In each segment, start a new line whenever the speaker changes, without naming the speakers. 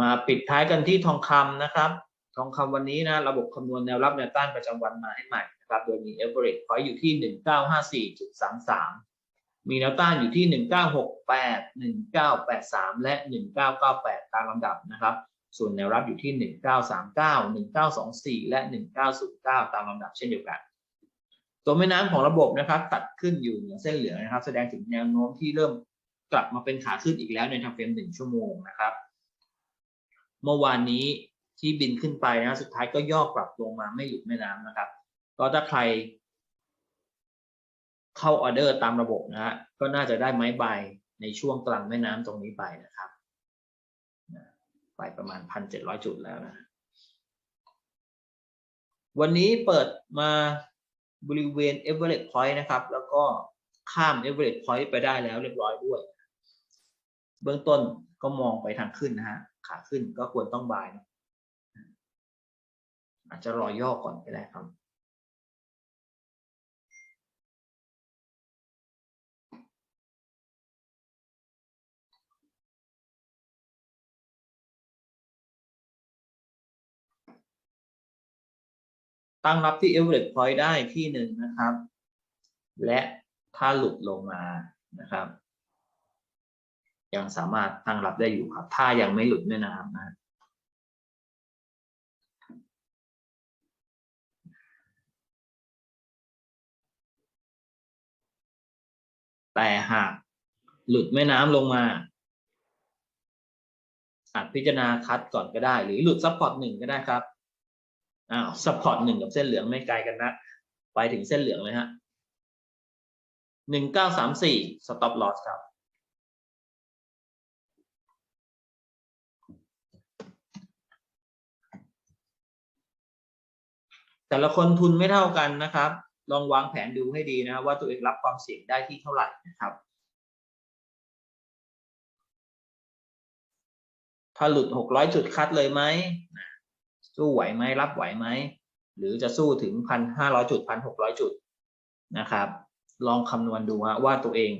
มาปิดท้ายกันที่ทองคำนะครับ ทองคำวันนี้นะระบบคำนวณแนวรับแนวต้านประจำวันมาให้ใหม่นะครับโดยมี average point อยู่ที่ 1954.33 มีแนวต้านอยู่ที่ 1968 1983 และ 1998 ตามลำดับนะครับส่วนแนวรับอยู่ที่ 1939 1924 และ 1909 ตามลำดับเช่นเดียวกัน ตัวแม่น้ำของระบบนะครับ ตัดขึ้นอยู่เหนือเส้นเหลืองนะครับ แสดงถึงแนวโน้มที่เริ่มกลับมาเป็นขาขึ้นอีกแล้วในทางเฟรมหนึ่งชั่วโมงนะครับ เมื่อวานนี้ที่บินขึ้นไปนะสุดท้ายก็ย่อกลับลงมาไม่หลุดแม่น้ำนะครับ ก็ถ้าใคร เข้าออเดอร์ตามระบบนะฮะก็น่าจะได้ไม้ใบในช่วงกลางแม่น้ำตรงนี้ไปนะครับไปประมาณพันเจ็ดร้อยจุดแล้วนะวันนี้เปิดมาบริเวณ Everest Point นะครับ แล้วก็ข้าม Everest Point ไปได้แล้วเรียบร้อยด้วย เบื้องต้นก็มองไปทางขึ้นนะฮะ ขาขึ้นก็ควรต้องบายนะอาจจะรอย่อก่อนก็ได้ครับตั้งรับที่ Everest Point ได้ที่หนึ่งนะครับ และถ้าหลุดลงมานะครับ ยังสามารถตั้งรับได้อยู่ครับ ถ้ายังไม่หลุดแม่น้ำนะแต่หากหลุดแม่น้ำลงมาอาจพิจารณาคัดก่อนก็ได้ หรือหลุดซัพพอร์ตหนึ่งก็ได้ครับอ้าวซัพพอร์ตหนึ่งกับเส้นเหลืองไม่ไกลกันนะ ไปถึงเส้นเหลืองเลยฮะหนึ่งเก้าสามสี่สต็อปลอสครับ แต่ละคนทุนไม่เท่ากันนะครับ ลองวางแผนดูให้ดีนะครับว่าตัวเองรับความเสี่ยงได้ที่เท่าไหร่นะครับ ถ้าหลุดหกร้อยจุดคัดเลยไหมสู้ไหวไหมรับไหวไหมหรือจะสู้ถึงพันห้าร้อยจุดพันหกร้อยจุดนะครับ ลองคำนวณดูว่าว่าตัวเอง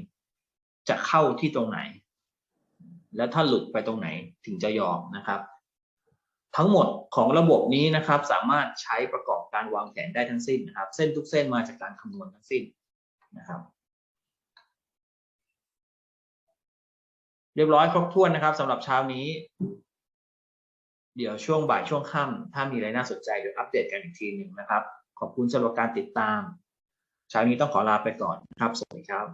จะเข้าที่ตรงไหน แล้วถ้าหลุดไปตรงไหนถึงจะยอมนะครับ ทั้งหมดของระบบนี้นะครับ สามารถใช้ประกอบการวางแผนได้ทั้งสิ้นนะครับ เส้นทุกเส้นมาจากการคำนวณทั้งสิ้นนะครับ เรียบร้อยครบถ้วนนะครับสำหรับเช้านี้ เดี๋ยวช่วงบ่ายช่วงค่ำถ้ามีอะไรน่าสนใจเดี๋ยวอัปเดตกันอีกทีหนึ่งนะครับ ขอบคุณสำหรับการติดตาม เช้านี้ต้องขอลาไปก่อนนะครับ สวัสดีครับ